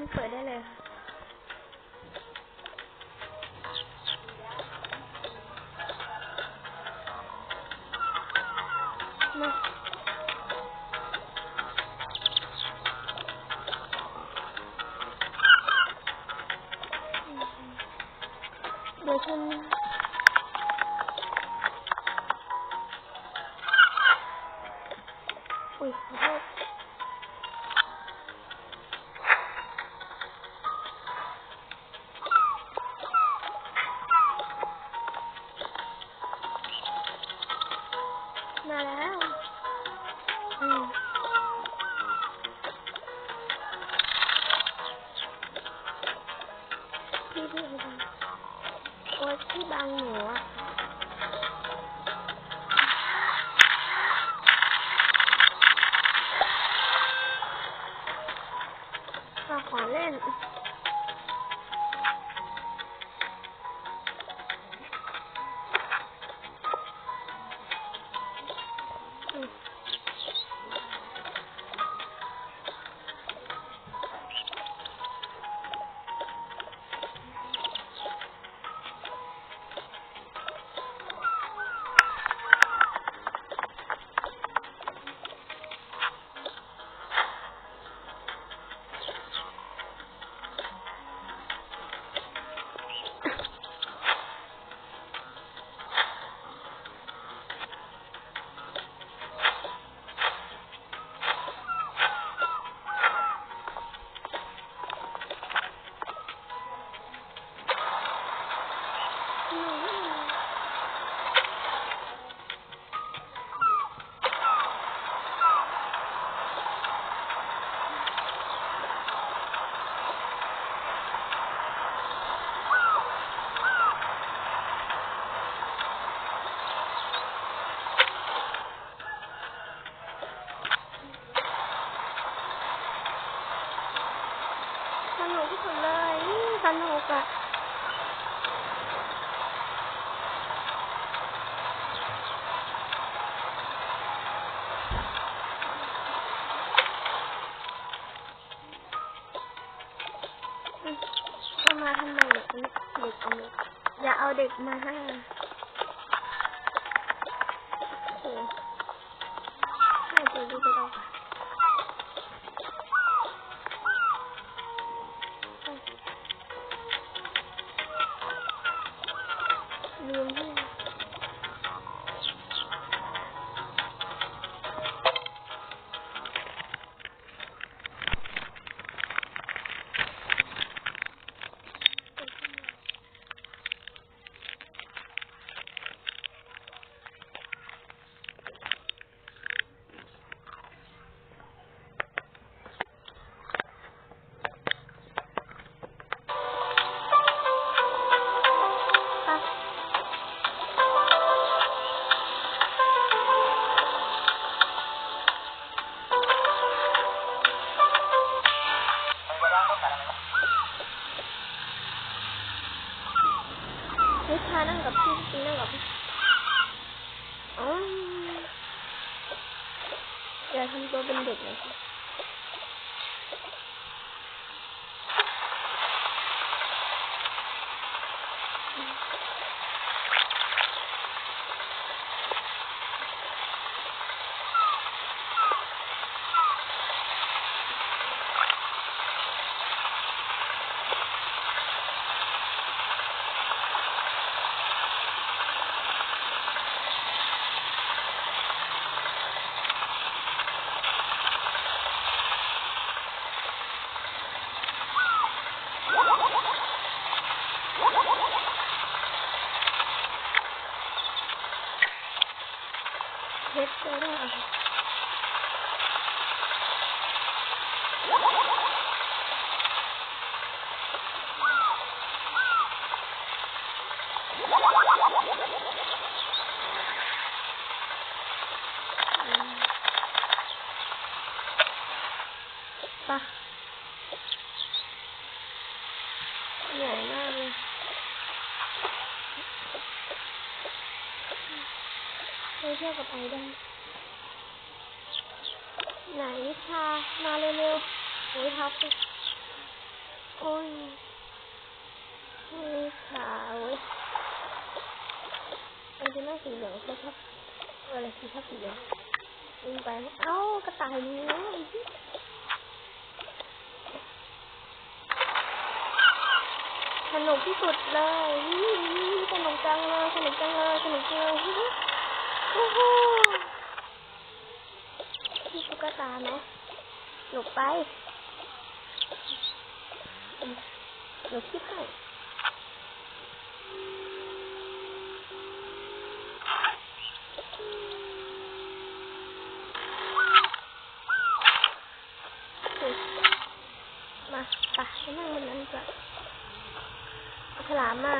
นเปิดได้เลยค่ะมา มาแล้วอืมพี่ สนุกที่สุดเลยสนุกอะอืมามาทำไมเด็กเด็กเอามาอย่าเอาเด็กมาให้โอ้ให้ดูดูไปเอา อย่าทำตั วเป็นเด็กเลยค่ะเพชรก็ได้ค่ะอืมไปะเหนื่อยมากเลย ไปเที่ยวกับไอได้ ไหนนิชามาเร็วๆหนูทับสิโอ้ยมีขาเว้ยมันจะน่าสีเหลืองใช่ครับอะไรสีชอบสีเหลืองยิงไป เอ้ากระต่ายนี่นะไอ้ที่สนุกที่สุดเลยสนุกจังเลยสนุกจังเลยสนุกจังเลย ฮิฮิโอ้โหพี่ตุ๊กตาไหมหนุกไปหนุกที่ให้มาไปไปนั่งบนนั้นก่อาฉลามมา